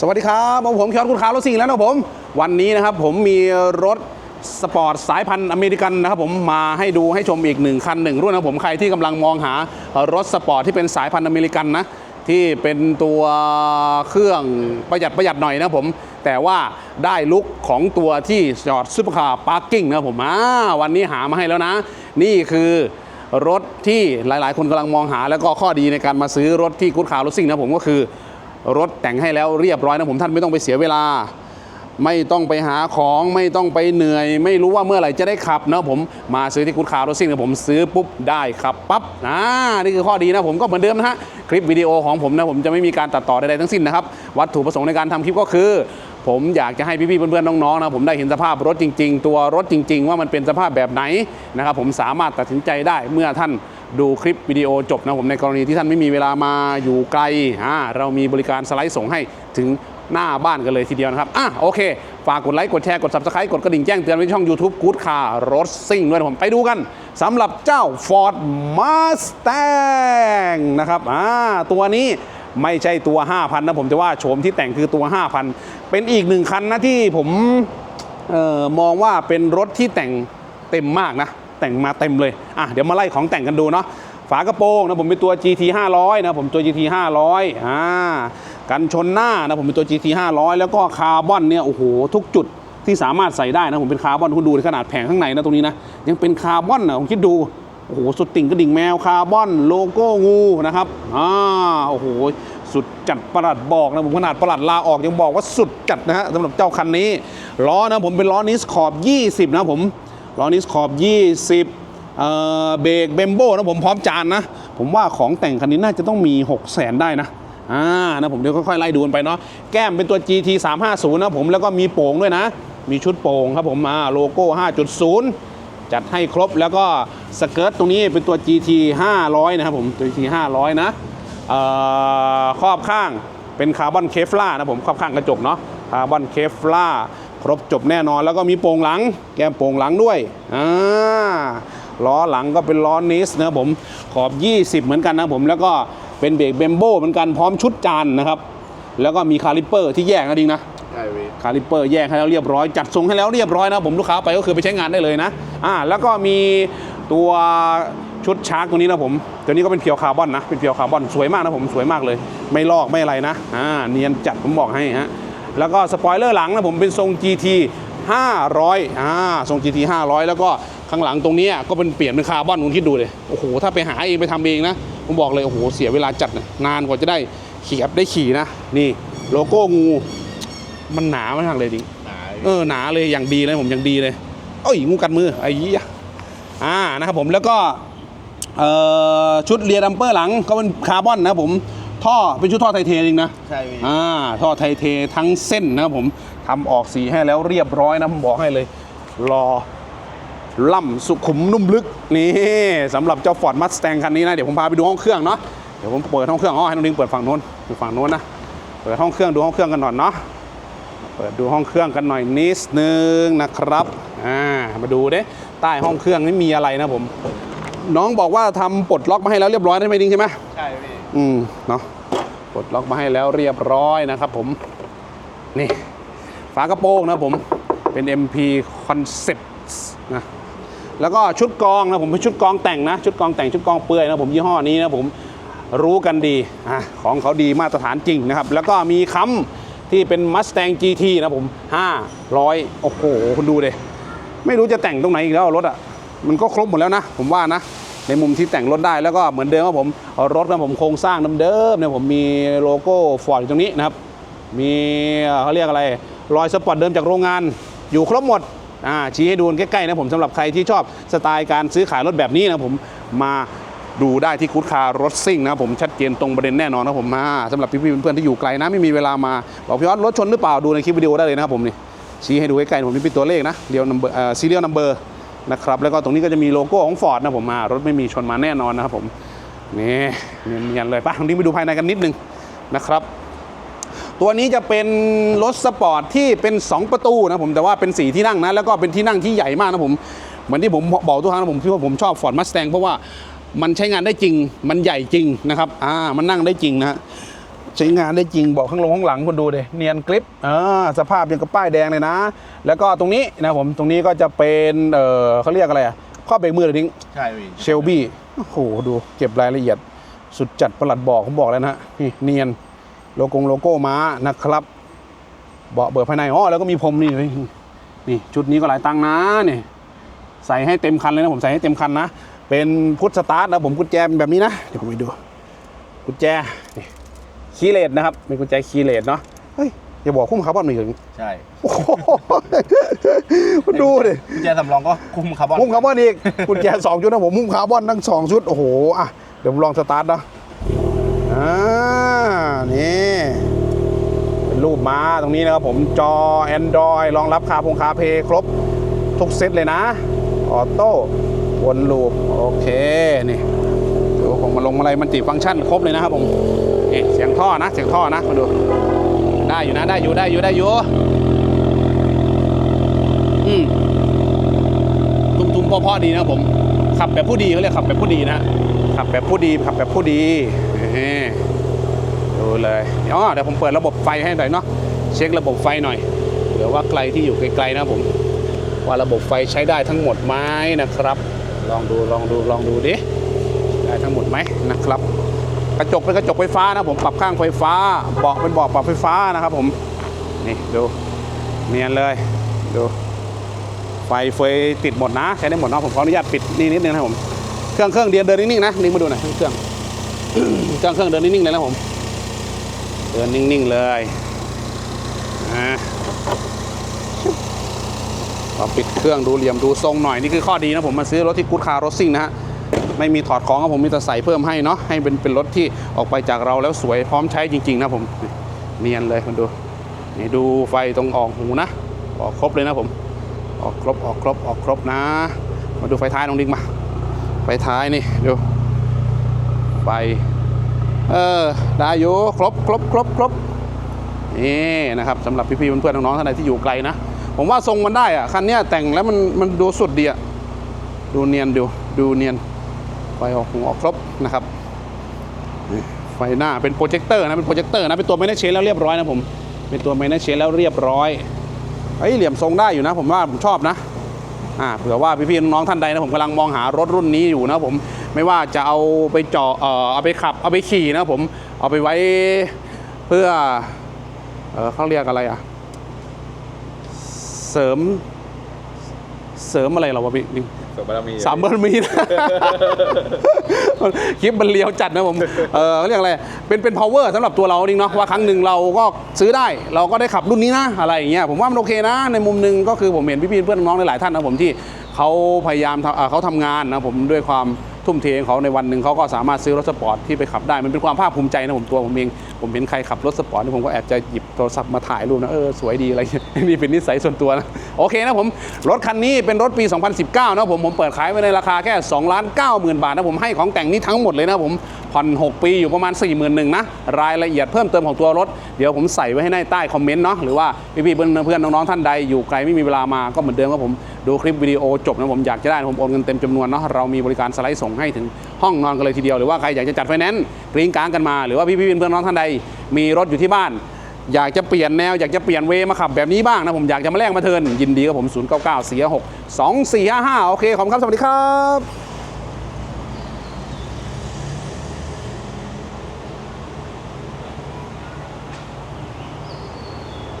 สวัสดีครับผมเคียร์คุณขาวรถสิ่งแล้วนะผม วันนี้นะครับผมมีรถสปอร์ตสายพันธุ์อเมริกันนะครับผมมาให้ดูให้ชมอีกหนึ่งคันหนึ่งรุ่นนะผมใครที่กำลังมองหารถสปอร์ตที่เป็นสายพันธุ์อเมริกันนะที่เป็นตัวเครื่องประหยัดประหยัดหน่อยนะผม แต่ว่าได้ลุคของตัวที่จอดซุปเปอร์คาร์พาร์กิ้งนะผมอ่าวันนี้หามาให้แล้วนะ นี่คือรถที่หลาย ๆ คนกำลังมองหา แล้วก็ข้อดีในการมาซื้อรถที่กู๊ดคาร์รถซิ่งนะผมก็คือ รถแต่งให้แล้วเรียบร้อยนะผมท่านไม่ต้องไปเสียเวลา ไม่ต้องไปหาของไม่ต้องไปเหนื่อย ไม่รู้ว่าเมื่อไหร่จะได้ขับนะผมมาซื้อที่กู๊ดคาร์รถซิ่งนะผมซื้อปุ๊บได้ขับปั๊บอ่านี่คือข้อดีนะผมก็เหมือนเดิมนะฮะคลิปวิดีโอของผมนะผมจะไม่มีการตัดต่อใดๆทั้งสิ้นนะครับวัตถุประสงค์ในการทำคลิปก็คือผมอยากจะให้พี่ๆเพื่อนๆน้องๆนะผมได้เห็นสภาพรถจริง ๆ ตัวรถจริง ๆ ว่ามันเป็นสภาพแบบไหนนะครับผมสามารถตัดสินใจได้เมื่อท่าน ดูคลิปวิดีโอจบนะผมในกรณีที่ท่านไม่มีเวลามาอยู่ไกลอ่าเรามีบริการสไลด์ส่งให้ถึงหน้าบ้านกันเลยทีเดียวนะครับ อะโอเค ฝากกดไลค์ กดแชร์ กด subscribe กดกระดิ่งแจ้งเตือนไว้ช่อง YouTube Good Car รถซิ่งด้วยนะผมไปดูกันสำหรับเจ้า Ford Mustang นะครับ อ่า ตัวนี้ไม่ใช่ตัว 5,000 นะผมจะว่าโฉมที่แต่งคือตัว 5,000 เป็นอีกหนึ่งคันนะที่ผมออมองว่าเป็นรถที่แต่งเต็มมากนะ แต่งมาเต็มเลย อะเดี๋ยวมาไล่ของแต่งกันดูเนาะ ฝากระโปรงนะผมเป็นตัว GT 500นะผมตัว GT 500อ่า กันชนหน้านะผมเป็นตัว GT 500แล้วก็คาร์บอนเนี่ยโอ้โหทุกจุดที่สามารถใส่ได้นะผมเป็นคาร์บอนคุณดูขนาดแผงข้างในนะตรงนี้นะยังเป็นคาร์บอนนะผมคิดดูโอ้โหสุดติ่งกระดิ่งแมวคาร์บอนโลโก้งูนะครับอ่าโอ้โหสุดจัดประหลัดบอกนะผมขนาดประหลัดลาออกยังบอกว่าสุดจัดนะฮะสำหรับเจ้าคันนี้ล้อนะผมเป็นล้อนิสขอบ 20 นะผม ล้อนิสขอบ 20เอ่อเบรกเบมโบนะผมพร้อมจานนะ ผมว่าของแต่งคันนี้น่าจะต้องมี 6 0 0 0 0 0ได้นะอ่านะผมเดี๋ยวค่อยๆไล่ดูกันไปเนาะแก้มเป็นตัว GT 350นะผมแล้วก็มีโป่งด้วยนะ มีชุดโป่งครับผมอ่าโลโก้ 5.0 จัดให้ครบแล้วก็สเกิร์ตตรงนี้เป็นตัว GT 500 นะครับผมตัว GT 500 นะเอ่อครอบข้างเป็นคาร์บอนเคฟล่านะผมครอบข้างกระจกเนาะคาร์บอนเคฟล่า ครบจบแน่นอนแล้วก็มีโป่งหลัง แก้มโป่งหลังด้วยอ่าล้อหลังก็เป็นล้อนิสนะครับผมขอบ 20 เหมือนกันนะผมแล้วก็เป็นเบรกเบมโบเหมือนกันพร้อมชุดจานนะครับ แล้วก็มีคาลิปเปอร์ที่แยกนะดิงนะใช่พี่คาลิปเปอร์แยกให้แล้วเรียบร้อย จัดทรงให้แล้วเรียบร้อยนะผมลูกค้าไปก็คือไปใช้งานได้เลยนะอ่าแล้วก็มีตัวชุดชาร์กตัวนี้นะผมตัวนี้ก็เป็นเพียวคาร์บอนนะเป็นเพียวคาร์บอนสวยมากนะผมสวยมากเลย ไม่ลอกไม่อะไรนะอ่าเนียนจัดผมบอกให้ฮะ แล้วก็สปอยเลอร์หลังนะผมเป็นทรง GT 500อ่าทรง GT 500 แล้วก็ข้างหลังตรงนี้ก็เป็นเปลี่ยนเป็นคาร์บอนคุณคิดดูเลยโอ้โหถ้าไปหาเองไปทำเองนะผมบอกเลยโอ้โหเสียเวลาจัดนะนานกว่าจะได้ขี่แอปได้ขี่นะนี่โลโก้งูมันหนามากเลยดิหนาเออหนาเลยอย่างดีเลยผมอย่างดีเลยเอ้ยงูกัดมือไอ้ยี่ยอ่านะครับผมแล้วก็เอ่อชุดเรียร์ดัมเปอร์หลังก็เป็นคาร์บอนนะครับผม ท่อเป็นชุดท่อไทเทจริงนะใช่พี่อ่าท่อไทเททั้งเส้นนะครับผมทำออกสีให้แล้วเรียบร้อยนะผมบอกให้เลยรอล่ำสุขุมนุ่มลึกนี่สำหรับเจ้าฟอร์ดมัสแตงคันนี้นะเดี๋ยวผมพาไปดูห้องเครื่องเนาะเดี๋ยวผมเปิดห้องเครื่องอ๋อให้น้องลิงเปิดฝั่งโน้นดูฝั่งโน้นนะเปิดห้องเครื่องดูห้องเครื่องกันหน่อยเนาะเปิดดูห้องเครื่องกันหน่อยนิดนึงนะครับอ่ามาดูเด้ใต้ห้องเครื่องนี่มีอะไรนะผม น้องบอกว่าทำปลดล็อกมาให้แล้วเรียบร้อยได้ไหมดิงใช่ไหมใช่พี่ อืมเนาะปลดล็อกมาให้แล้วเรียบร้อยนะครับผม นี่ ฝากระโปรงนะผมเป็น MP Concept นะแล้วก็ชุดกองนะผมเป็นชุดกองแต่งนะ ชุดกองแต่งชุดกองเปลือยนะผมยี่ห้อนี้นะผมรู้กันดีอะของเขาดีมาตรฐานจริงนะครับ แล้วก็มีค้ำที่เป็น Mustang GT นะผม 500 โอ้โห คุณดูเลยไม่รู้จะแต่งตรงไหนอีกแล้วรถอะมันก็ครบหมดแล้วนะ ผมว่านะ ในมุมที่แต่งรถได้แล้วก็เหมือนเดิมว่าผมเอารถนะผมโครงสร้างเดิมๆเนี่ยผมมีโลโก้ฟอร์ดอยู่ตรงนี้นะครับ มีเขาเรียกอะไรรอยสปอตเดิมจากโรงงานอยู่ครบหมดชี้ให้ดูใกล้ๆนะผมสำหรับใครที่ชอบสไตล์การซื้อขายรถแบบนี้นะผมมาดูได้ที่คูดคาร์รถซิ่งนะผมชัดเจนตรงประเด็นแน่นอนนะผมมาสำหรับพี่ๆเพื่อนๆที่อยู่ไกลนะไม่มีเวลามาบอกพี่ออสรถชนหรือเปล่าดูในคลิปวิดีโอได้เลยนะครับผมนี่ชี้ให้ดูใกล้ๆผมนี่เป็นตัวเลขนะเดียวนัมเบอร์ซีเรียลนัมเบอร์ นะครับแล้วก็ตรงนี้ก็จะมีโลโก้ของฟอร์ดนะผมมารถไม่มีชนมาแน่นอนนะครับผมนี่เนียนๆเลยป่ะตรงนี้ไปดูภายในกันนิดนึงนะครับตัวนี้จะเป็นรถสปอร์ตที่เป็น 2 ประตูนะผมแต่ว่าเป็นสีที่นั่งนะแล้วก็เป็นที่นั่งที่ใหญ่มากนะผมเหมือนที่ผมบอกทุกครั้งนะผมพี่ว่าผมชอบฟอร์ดมัสแตงเพราะว่ามันใช้งานได้จริงมันใหญ่จริงนะครับอ่ามันนั่งได้จริงนะฮะ ใช้งานได้จริงบอกข้างลงข้างหลังคุณดูเลยเนียนกริปอ่าสภาพยังกับป้ายแดงเลยนะ แล้วก็ตรงนี้นะผมตรงนี้ก็จะเป็นเออเขาเรียกอะไรอะข้อเบรกมือหรือดิ้งใช่พี่เชลบี้โอ้โหดูเก็บรายละเอียด สุดจัดประหลัดบอกผมบอกแล้วนะฮะนี่เนียนโลโก้โลโก้ม้านะครับเบาะเบิดภายในอ๋อแล้วก็มีพรมนี่เลยนี่ชุดนี้ก็หลายตังค์นะนี่ใส่ให้เต็มคันเลยนะผมใส่ให้เต็มคันนะเป็นพุทธสตาร์ทนะผมกุญแจเป็นแบบนี้นะเดี๋ยวผมไปดูกุญแจนี่ คีย์เลสนะครับเป็นกุญแจคีย์เลสเนาะเฮ้ยอย่าบอกคุ้มคาร์บอนมาอีกเลยใช่โอ้โหดูดิกุญแจสำรองก็คุมคาร์บอนหุ้มคาร์บอนอีกกุญแจสองชุดนะผมหุ้มคาร์บอนทั้งสองชุดโอ้โหอะเดี๋ยวผมลองสตาร์ทนะอ่านี่เป็นรูปม้าตรงนี้นะครับผมจอ Android รองรับคาพงคาเพย์ครบทุกเซตเลยนะออโต้วนลูปโอเคนี่เดี๋ยวผมมาลงอะไรมันติฟังก์ชันครบเลยนะครับผม นี่เสียงท่อนะ เสียงท่อนะมาดู ได้อยู่นะได้อยู่ได้อยู่ได้อยู่อืมทุ้มๆพ่อๆดีนะผม ขับแบบผู้ดีเขาเรียกขับแบบผู้ดีนะขับแบบผู้ดีขับแบบผู้ดีดูเลยเดี๋ยวเดี๋ยวผมเปิดระบบไฟให้หน่อยเนาะเช็คระบบไฟหน่อยเดี๋ยวว่าใครที่อยู่ไกลๆนะผม ว่าระบบไฟใช้ได้ทั้งหมดไหมนะครับ ลองดูลองดูลองดูดิได้ทั้งหมดไหมนะครับ กระจกเป็นกระจกไฟฟ้านะผมปรับข้างไฟฟ้าเบาะเป็นเบาะปรับไฟฟ้านะครับผมนี่ดูเนียนเลยดูไฟเฟยติดหมดนะใช้ได้หมดนะผมขออนุญาตปิดนี่นิดนึงนะผมเครื่องเครื่องเดียนเดินนิ่งๆนะนิ่งมาดูหน่อยเครื่องเครื่องเครื่องเดินนิ่งๆเลยนะผมเดินนิ่งๆเลยอ่าพอปิดเครื่องดูเหลี่ยมดูทรงหน่อยนี่คือข้อดีนะผมมาซื้อรถที่กู๊ดคาร์รถซิ่งนะฮะ ไม่มีถอดของครับผมมีแต่ใส่เพิ่มให้เนาะให้เป็นเป็นรถที่ออกไปจากเราแล้วสวยพร้อมใช้จริง ๆ นะผมเนียนเลยมันดูนี่ดูไฟตรงออกหูนะ ออกครบเลยนะผม ออกครบออกครบออกครบนะ มาดูไฟท้ายลองดิงมา ไฟท้ายนี่ดูไฟเออได้อยู่ครบครบครบครบนี่นะครับสำหรับพี่ๆเพื่อนๆน้องๆท่านใดที่อยู่ไกลนะ ผมว่าทรงมันได้อะคันนี้แต่งแล้วมันมันดูสุดดีอะดูเนียนดูดูเนียน ฟออกหูออกครบนะครับไฟหน้าเป็นโปรเจคเตอร์นะเป็นโปรเจคเตอร์นะเป็นตัวไม่ได้เชนแล้วเรียบร้อยนะผมเป็นตัวไม่ได้เชนแล้วเรียบร้อยเฮ้ยเหลี่ยมทรงได้อยู่นะ ผมว่าผมชอบนะอ่าเผื่อว่าพี่ๆน้องๆท่านใดนะผมกำลังมองหารถรุ่นนี้อยู่นะผมไม่ว่าจะเอาไปเจาะเอ่อเอาไปขับเอาไปขี่นะผมเอาไปไว้เพื่อเออเขาเรียกอะไรอะเสริมเสริมอะไรเหรอวะพี่ สริมบารมีสามเบอร์มีนะคลิปมันเลียวจัดนะผมเออเขาเรียกอะไรเป็นเป็น power สำหรับตัวเราจริงเนาะว่าครั้งหนึ่งเราก็ซื้อได้ เราก็ได้ขับรุ่นนี้นะอะไรอย่างเงี้ยผมว่ามันโอเคนะ ในมุมหนึ่งก็คือผมเห็นพี่ๆเพื่อนน้องๆหลายๆท่านนะผมที่เขาพยายามทำเอ่อเขาทำงานนะผมด้วยความ ทุ่มเทของเขาในวันหนึ่งเขาก็สามารถซื้อรถสปอร์ตที่ไปขับได้ มันเป็นความภาคภูมิใจนะผมตัวผมเอง ผมเห็นใครขับรถสปอร์ตนี่ผมก็แอบจะหยิบโทรศัพท์มาถ่ายรูปนะ เออ สวยดีอะไรเงี้ยนี่เป็นนิสัยส่วนตัวนะ โอเคนะผม รถคันนี้เป็นรถปี 2019 นะผม ผมเปิดขายไว้ในราคาแค่2ล้าน9 0,000บาทนะผมให้ของแต่งนี้ทั้งหมดเลยนะผมผ่อน6 ปีอยู่ประมาณ 4 1 0 0 0นะ รายละเอียดเพิ่มเติมของตัวรถ เดี๋ยวผมใส่ไว้ให้ในใต้คอมเมนต์เนาะหรือว่าพี่ๆเพื่อนเพื่อนน้องๆท่านใดอยู่ไกลไม่มีเวลามาก็เหมือนเดิมครับผม ดูคลิปวิดีโอจบนะผมอยากจะได้ผมโอนเงินเต็มจำนวนเนาะเรามีบริการสไลด์ส่งให้ถึงห้องนอนกันเลยทีเดียวหรือว่าใครอยากจะจัดไฟแนนซ์กรีนกลางกันมา หรือว่าพี่ๆเพื่อนน้องท่านใด มีรถอยู่ที่บ้าน อยากจะเปลี่ยนแนวอยากจะเปลี่ยนเวมาขับแบบนี้บ้างนะผมอยากจะมาแลกมาเทิร์นยินดีกับผม 0 9 9 4 6 2 4 5 5 โอเคขอบคุณครับสวัสดีครับ